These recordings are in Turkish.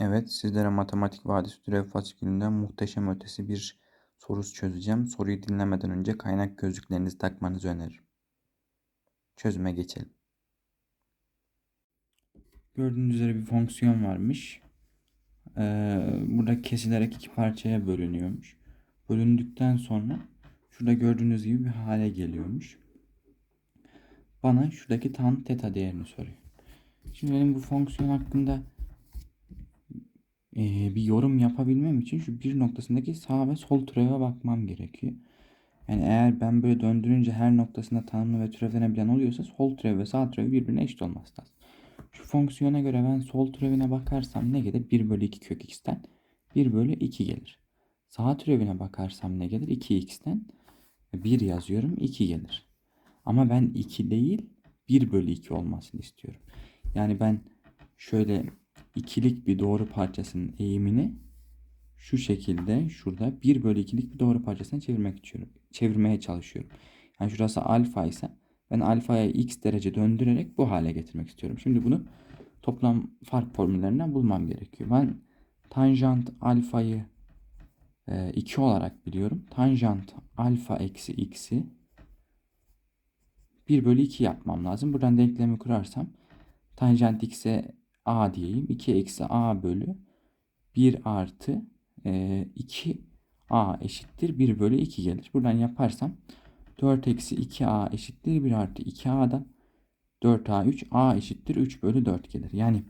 Evet, sizlere matematik vadisi türev fasikülünden muhteşem ötesi bir sorusu çözeceğim. Soruyu dinlemeden önce kaynak gözlüklerinizi takmanızı öneririm. Çözüme geçelim. Gördüğünüz üzere bir fonksiyon varmış. Ee, burada kesilerek iki parçaya bölünüyormuş. Bölündükten sonra şurada gördüğünüz gibi bir hale geliyormuş. Bana şuradaki tan teta değerini soruyor. Şimdi benim bu fonksiyon hakkında e, bir yorum yapabilmem için şu bir noktasındaki sağ ve sol türeve bakmam gerekiyor. Yani eğer ben böyle döndürünce her noktasında tanımlı ve türevlenebilen oluyorsa sol türev ve sağ türev birbirine eşit olması lazım. Şu fonksiyona göre ben sol türevine bakarsam ne gelir? 1 bölü 2 kök x'ten 1 bölü 2 gelir. Sağ türevine bakarsam ne gelir? 2x'ten 1 yazıyorum 2 gelir. Ama ben 2 değil 1 bölü 2 olmasını istiyorum. Yani ben şöyle ikilik bir doğru parçasının eğimini şu şekilde şurada 1 bölü 2'lik bir doğru parçasına çevirmek istiyorum. Çevirmeye çalışıyorum. Yani şurası alfa ise ben alfaya x derece döndürerek bu hale getirmek istiyorum. Şimdi bunu toplam fark formüllerinden bulmam gerekiyor. Ben tanjant alfayı 2 e, olarak biliyorum. Tanjant alfa eksi x'i 1 bölü 2 yapmam lazım. Buradan denklemi kurarsam tanjant x'e a diyeyim. 2 eksi a bölü 1 artı e, 2 a eşittir 1 bölü 2 gelir. Buradan yaparsam 4 eksi 2a eşittir 1 artı 2a'dan 4a 3 a eşittir 3 bölü 4 gelir. Yani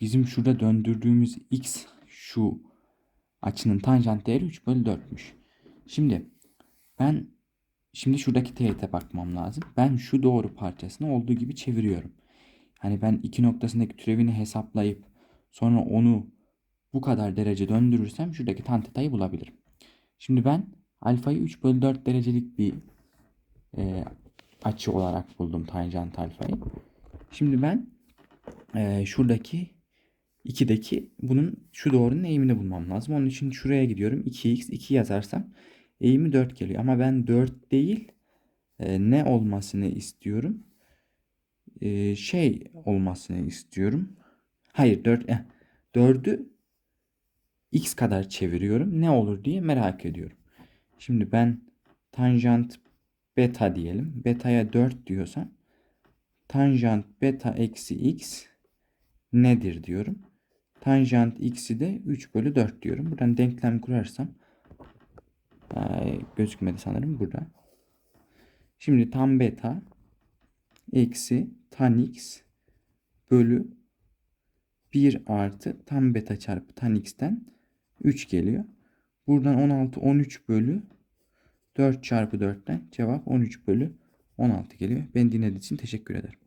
bizim şurada döndürdüğümüz x şu açının tanjant değeri 3 bölü 4'müş. Şimdi ben şimdi şuradaki teğete bakmam lazım. Ben şu doğru parçasını olduğu gibi çeviriyorum. Hani ben iki noktasındaki türevini hesaplayıp sonra onu bu kadar derece döndürürsem şuradaki tan teta'yı bulabilirim. Şimdi ben alfayı 3 bölü 4 derecelik bir e, açı olarak buldum tanjant alfayı. Şimdi ben e, şuradaki 2'deki bunun şu doğrunun eğimini bulmam lazım. Onun için şuraya gidiyorum. 2x 2 yazarsam eğimi 4 geliyor. Ama ben 4 değil e, ne olmasını istiyorum? E, şey olmasını istiyorum. Hayır 4 eh, 4'ü x kadar çeviriyorum. Ne olur diye merak ediyorum. Şimdi ben tanjant beta diyelim. Beta'ya 4 diyorsam tanjant beta eksi x nedir diyorum. Tanjant x'i de 3 bölü 4 diyorum. Buradan denklem kurarsam ee, gözükmedi sanırım burada. Şimdi tam beta eksi tan x bölü 1 artı tam beta çarpı tan x'ten 3 geliyor. Buradan 16 13 bölü 4 çarpı 4'ten cevap 13 bölü 16 geliyor. Ben dinlediğiniz için teşekkür ederim.